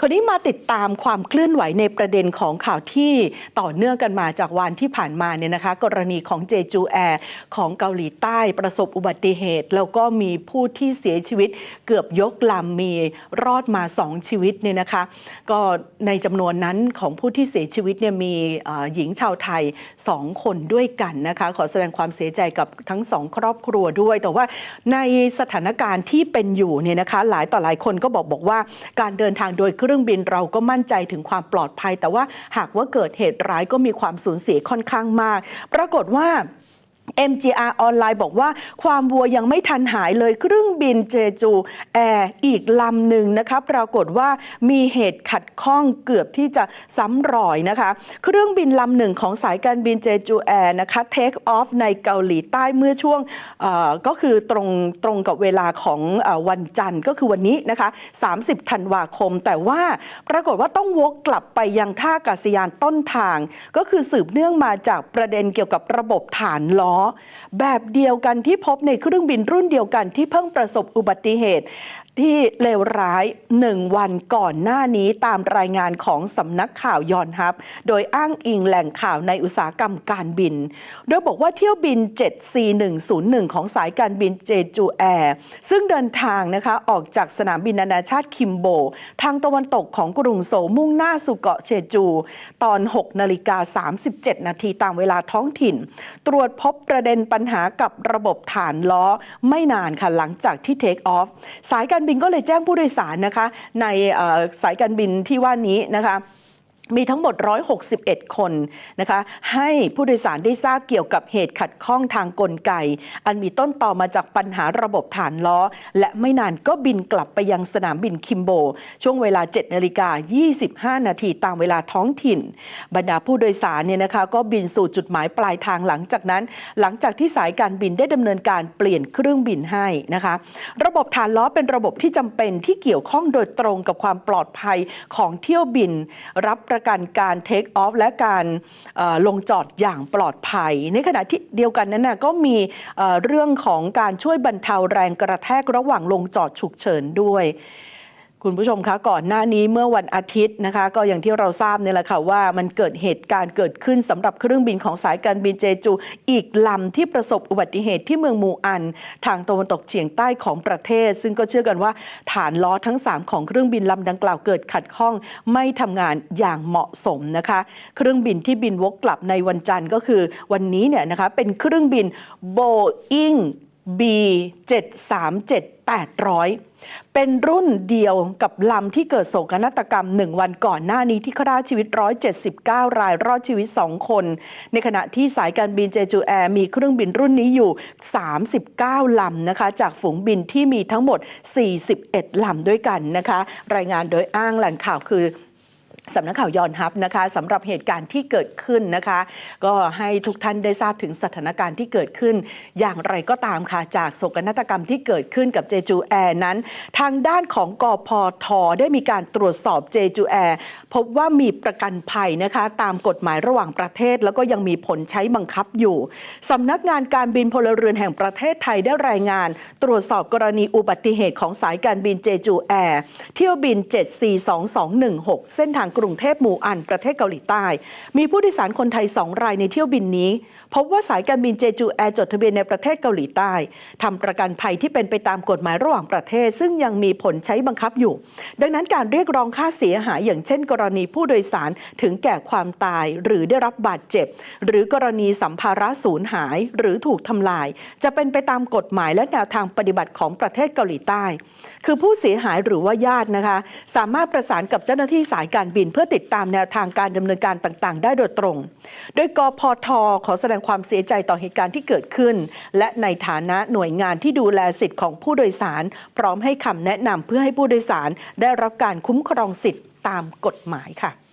คราวนี้มาติดตามความเคลื่อนไหวในประเด็นของข่าวที่ต่อเนื่องกันมาจากวันที่ผ่านมาเนี่ยนะคะ กรณีของเจจูแอร์ของเกาหลีใต้ประสบอุบัติเหตุ แล้วก็มีผู้ที่เสียชีวิตเกือบยกลำมีรอดมา 2 ชีวิตเนี่ยนะคะ ก็ในจำนวนนั้นของผู้ที่เสียชีวิตเนี่ยมีหญิงชาวไทย 2 คนด้วยกันนะคะ ขอแสดงความเสียใจกับทั้งสองครอบครัวด้วย แต่ว่าในสถานการณ์ที่เป็นอยู่เนี่ยนะคะ หลายต่อหลายคนก็บอกบอกว่าการเดินทางโดยเครื่องบินเราก็มั่นใจถึงความปลอดภัย แต่ว่าหากว่าเกิดเหตุร้ายก็มีความสูญเสียค่อนข้างมาก ปรากฏว่า MGR ออนไลน์บอกว่าความวัวยังไม่ทันหายเลยเครื่องบินเจจูแอร์อีกลำหนึ่งนะคะปรากฏว่ามีเหตุขัดข้องเกือบที่จะซ้ำรอยนะคะ เครื่องบินลำหนึ่งของสายการบินเจจูแอร์นะคะเทคออฟในเกาหลีใต้เมื่อช่วงก็คือตรงตรงกับเวลาของออวันจันทร์ก็คือวันนี้นะคะ 30 ธันวาคม แต่ว่าปรากฏว่าต้องวกกลับไปยังท่าอากาศยานต้นทาง ก็คือสืบเนื่องมาจากประเด็นเกี่ยวกับระบบฐานล้อแบบเดียวกันที่พบในเครื่องบินรุ่นเดียวกันที่เพิ่งประสบอุบัติเหตุ ที่เลวร้ายหนึ่งวันก่อนหน้านี้ตามรายงานของสำนักข่าวยอนฮับ โดยอ้างอิงแหล่งข่าวในอุตสาหกรรมการบิน โดยบอกว่าเที่ยวบิน74101 ของสายการบินเจจูแอร์ซึ่งเดินทางนะคะออกจากสนามบินนานาชาติคิมโบ ทางตะวันตกของกรุงโซมุ่งหน้าสู่เกาะเชจู ตอน 6 นาฬิกา 37 นาทีตามเวลาท้องถิ่น ตรวจพบประเด็นปัญหากับระบบฐานล้อไม่นานค่ะหลังจากที่เทคออฟสายการบินก็เลยแจ้งผู้โดยสารนะคะในสายการบินที่ว่านี้นะคะ มีทั้งหมด 161 คนนะคะ ให้ผู้โดยสารได้ทราบเกี่ยวกับเหตุขัดข้องทางกลไก อันมีต้นต่อมาจากปัญหาระบบฐานล้อ และไม่นานก็บินกลับไปยังสนามบินคิมโบ ช่วงเวลา 7 นาฬิกา 25 นาทีตามเวลาท้องถิ่น บรรดาผู้โดยสารเนี่ยนะคะ ก็บินสู่จุดหมายปลายทางหลังจากนั้น หลังจากที่สายการบินได้ดำเนินการเปลี่ยนเครื่องบินให้นะคะ ระบบฐานล้อเป็นระบบที่จำเป็นที่เกี่ยวข้องโดยตรงกับความปลอดภัยของเที่ยวบินรับประกันการเทคออฟและการลงจอดอย่างปลอดภัย ในขณะที่เดียวกันนั้นนะก็มีเรื่องของการช่วยบรรเทาแรงกระแทกระหว่างลงจอดฉุกเฉินด้วย คุณผู้ชมคะก่อนหน้านี้เมื่อวันอาทิตย์นะคะ ก็อย่างที่เราทราบเนี่ยแหละค่ะว่ามันเกิดเหตุการณ์เกิดขึ้นสำหรับเครื่องบินของสายการบินเจจู อีกลำที่ประสบอุบัติเหตุที่เมืองมูอัน ทางตะวันตกเฉียงใต้ของประเทศ ซึ่งก็เชื่อกันว่า ฐานล้อทั้ง 3 ของเครื่องบินลำดังกล่าวเกิดขัดข้อง ไม่ทำงานอย่างเหมาะสมนะคะ เครื่องบินที่บินวกกลับในวันจันทร์ก็คือ วันนี้เนี่ยนะคะเป็นเครื่องบิน Boeing B 737 800 เป็นรุ่นเดียวกับลำที่เกิดโศกนาฏกรรม 1 วันก่อนหน้านี้ที่ฆ่าชีวิต 179 รายรอดชีวิต 2 คน ในขณะที่สายการบินเจจูแอร์มีเครื่องบินรุ่นนี้อยู่ 39 ลำนะคะ จากฝูงบินที่มีทั้งหมด 41 ลำด้วยกันนะคะ รายงานโดยอ้างแหล่งข่าวคือ สำนักข่าวยอนฮับนะคะสำหรับเหตุการณ์ที่เกิดขึ้นนะคะ ก็ให้ทุกท่านได้ทราบถึงสถานการณ์ที่เกิดขึ้น อย่างไรก็ตามค่ะจากโศกนาฏกรรมที่เกิดขึ้นกับเจจูแอร์นั้น ทางด้านของกพทได้มีการตรวจสอบเจจูแอร์พบว่ามีประกันภัยนะคะ ตามกฎหมายระหว่างประเทศ แล้วก็ยังมีผลใช้บังคับอยู่สำนักงานการบินพลเรือนแห่งประเทศไทยได้รายงาน ตรวจสอบกรณีอุบัติเหตุของสายการบินเจจูแอร์เที่ยวบิน 742216 เส้นทางกรุงเทพหมู่อันประเทศเกาหลีใต้ มีผู้โดยสารคนไทย 2 รายในเที่ยวบินนี้ พบว่าสายการบินเจจูแอร์จดทะเบียนในประเทศเกาหลีใต้ทำประกันภัยที่เป็นไปตามกฎหมายระหว่างประเทศ ซึ่งยังมีผลใช้บังคับอยู่ ดังนั้นการเรียกร้องค่าเสียหายอย่างเช่น กรณีผู้โดยสารถึงแก่ความตายหรือได้รับบาดเจ็บ หรือกรณีสัมภาระสูญหายหรือถูกทำลาย จะเป็นไปตามกฎหมายและแนวทางปฏิบัติของประเทศเกาหลีใต้ คือผู้เสียหายหรือว่าญาตินะคะ สามารถประสานกับเจ้าหน้าที่สายการบินเพื่อติดตามแนวทางการดำเนินการต่างๆ ได้โดยตรง โดยกพทขอแสดงความเสียใจต่อเหตุการณ์ที่เกิดขึ้น และในฐานะหน่วยงานที่ดูแลสิทธิ์ของผู้โดยสาร พร้อมให้คำแนะนำเพื่อให้ผู้โดยสารได้รับการคุ้มครองสิทธิ์ตามกฎหมายค่ะ